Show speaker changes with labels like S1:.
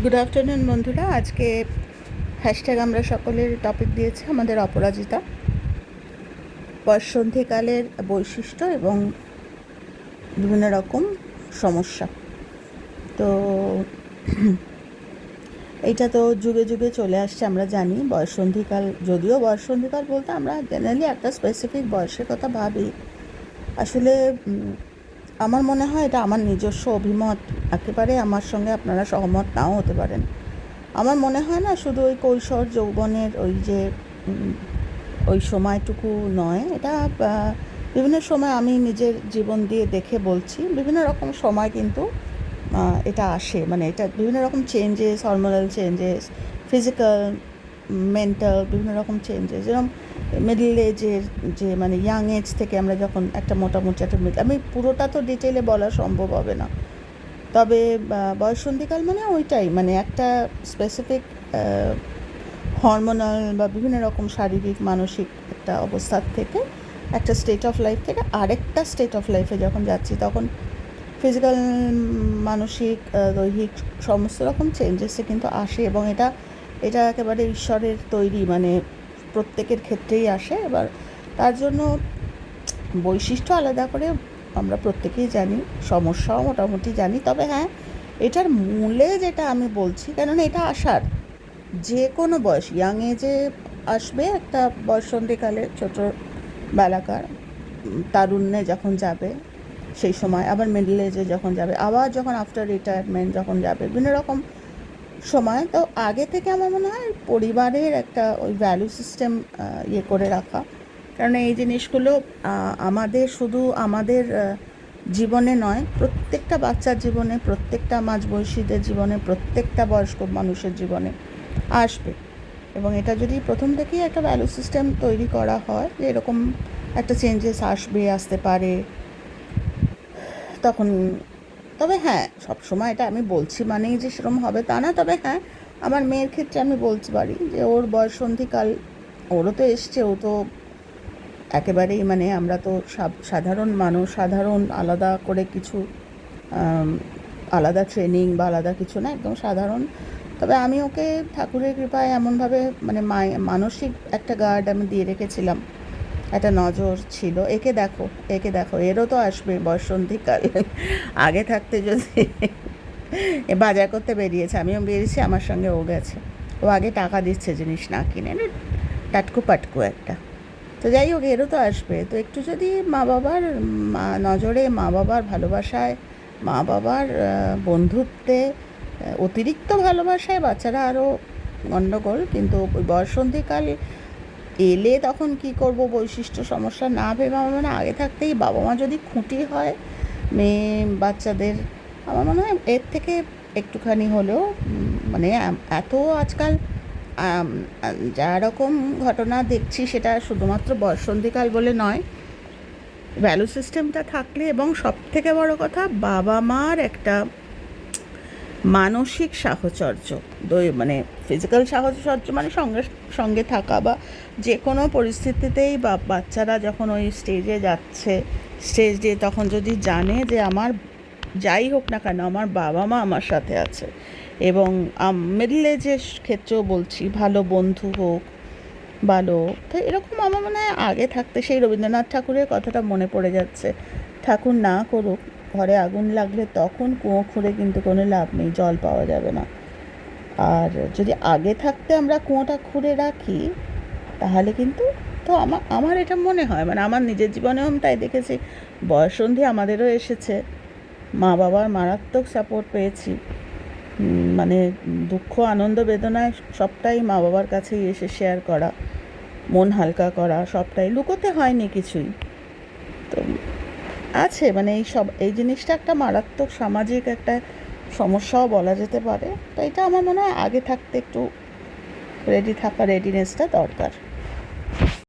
S1: Good afternoon বন্ধুরা। আজকে hashtag আমরা সকলের টপিক দিয়েছি আমাদের অপরাজিতা। বসন্তীকালের বৈশিষ্ট্য এবং বিভিন্ন রকম সমস্যা। তো এইটা তো যুগে যুগে চলে আসছে, আমরা জানি। বয়সন্ধিকাল যদিও বয়সন্ধিকাল বলতে আমরা জেনারেলি একটা স্পেসিফিক বয়সের কথা ভাবি। আসলে আমার মনে হয় এটা আমার নিজস্ব অভিমত। একেবারে আমার সঙ্গে আপনারা সহমত নাও হতে পারেন। আমার মনে হয় না শুধু ওই কৈশোর যৌবনের ওই যে ওই সময়টুকু নয়। এটা বিভিন্ন সময় আমি নিজের জীবন দিয়ে দেখে বলছি। বিভিন্ন রকম সময় কিন্তু এটা আসে। মানে এটা বিভিন্ন রকম changes hormonal changes physical mental বিভিন্ন রকম চেঞ্জেস যেরকম মিডল এজের যে মানে ইয়াং এজ থেকে আমরা যখন একটা মোটামুটি একটা আমি পুরোটা তো ডিটেলে বলা সম্ভব হবে না। তবে বয়সন্ধিকাল মানে ওইটাই মানে একটা স্পেসিফিক হরমোনাল বা বিভিন্ন রকম শারীরিক, মানসিক একটা অবস্থার থেকে, একটা স্টেট অফ লাইফ থেকে আরেকটা স্টেট অফ লাইফে যখন যাচ্ছি, তখন ফিজিক্যাল মানসিক দৈহিক সমস্ত রকম চেঞ্জেসে কিন্তু আসে এবং এটা এটা একেবারে ঈশ্বরের তৈরি মানে প্রত্যেকের ক্ষেত্রেই আসে, এবার তার জন্য বৈশিষ্ট্য আলাদা করে আমরা প্রত্যেকেই জানি, সমস্যাও মোটামুটি জানি। তবে হ্যাঁ এটার মূলে যেটা আমি বলছি, কেননা এটা আসার যে কোনো বয়স ইয়াং এজে আসবে একটা বয়সন্ধিকালে, ছোটো বেলাকার তারুণ্যে যখন যাবে, সেই সময়। আবার মিডল এজে যখন যাবে, আবার যখন আফটার রিটায়ারমেন্ট যখন যাবে, বিভিন্ন রকম সময়। তো আগে থেকে আমার মনে হয় পরিবারের একটা ওই ভ্যালু সিস্টেম ইয়ে করে রাখা। কারণ এই জিনিসগুলো আমাদের শুধু আমাদের জীবনে নয়, প্রত্যেকটা বাচ্চার জীবনে, প্রত্যেকটা মাঝবয়সীদের জীবনে, প্রত্যেকটা বয়স্ক মানুষের জীবনে আসবে। এবং এটা যদি প্রথম থেকেই একটা ভ্যালু সিস্টেম তৈরি করা হয়, যে এরকম একটা চেঞ্জেস আসবে, আসতে পারে, তখন তবে হ্যাঁ সবসময় এটা আমি বলছি মানেই যে সেরকম হবে তা না, তবে হ্যাঁ আমার মেয়ের ক্ষেত্রে আমি বলতে পারি যে ওর বয়সন্ধিকাল ওরও তো এসছে, ও তো একেবারেই মানে আমরা তো সাধারণ মানুষ, সাধারণ আলাদা করে কিছু আলাদা ট্রেনিং বা আলাদা কিছু না, একদম সাধারণ। তবে আমি ওকে ঠাকুরের কৃপায় এমনভাবে মানে মানসিক একটা গার্ড আমি দিয়ে রেখেছিলাম। একটা নজর ছিল। একে দেখো একে দেখো, এরও তো আসবে বসন্তীকাল। আগে থাকতে যদি বাজার করতে বেরিয়েছে, আমিও বেরিয়েছি, আমার সঙ্গে ও গেছে। ও আগে টাকা দিচ্ছে জিনিস না কিনে টাটকু পাটকু একটা। তো যাই হোক, এরও তো আসবে। তো একটু যদি মা বাবার নজরে, মা বাবার ভালোবাসায়, মা বাবার বন্ধুত্বে, অতিরিক্ত ভালোবাসায় বাচ্চারা আরও গণ্ডগোল কিন্তু ওই বয়সন্ধিকাল এলে তখন কি করব? বৈশিষ্ট্য সমস্যা না ভেবে আমার মনে আগে থাকতেই বাবা মা যদি খুঁটি হয়, মেয়ে, বাচ্চাদের, আমার মনে হয় এর থেকে একটুখানি হলেও মানে এত আজকাল যা রকম ঘটনা দেখছি সেটা শুধুমাত্র বয়সন্ধিকাল বলে নয়। ভ্যালু সিস্টেমটা থাকলে এবং সব থেকে বড় কথা বাবা মার একটা মানসিক সাহচর্য মানে ফিজিক্যাল সাহচর্য মানে সঙ্গে সঙ্গে থাকা বা যে কোনো পরিস্থিতিতেই বা বাচ্চারা যখন ওই স্টেজে যাচ্ছে স্টেজে তখন যদি জানে যে আমার যাই হোক না কেন আমার বাবা মা আমার সাথে আছে এবং মিডল এজের ক্ষেত্রেও বলছি, ভালো বন্ধু হোক, ভালো, তো এরকম আমার মনে হয় আগে থাকতে সেই রবীন্দ্রনাথ ঠাকুরের কথাটা মনে পড়ে যাচ্ছে। ঠাকুর না করুক ঘরে আগুন লাগলে তখন কুঁয়ো খুঁড়ে কিন্তু কোনো লাভ নেই, জল পাওয়া যাবে না। আর যদি আগে থাকতে আমরা কুয়োটা খুঁড়ে রাখি, তাহলে কিন্তু তো আমার আমার এটা মনে হয় মানে আমার নিজের জীবনেও আমি তাই দেখেছি বয়সন্ধি আমাদেরও এসেছে। মা বাবার মারাত্মক সাপোর্ট পেয়েছি। মানে দুঃখ, আনন্দ, বেদনায় সবটাই মা বাবার কাছেই এসে শেয়ার করা, মন হালকা করা, সবটাই। লুকোতে হয়নি কিছুই। আছে মানে এই সব, এই জিনিসটা একটা মারাত্মক সামাজিক একটা সমস্যাও বলা যেতে পারে। তো এটা আমার মনে হয় আগে থাকতে একটু রেডি থাকা রেডিনেসটা দরকার।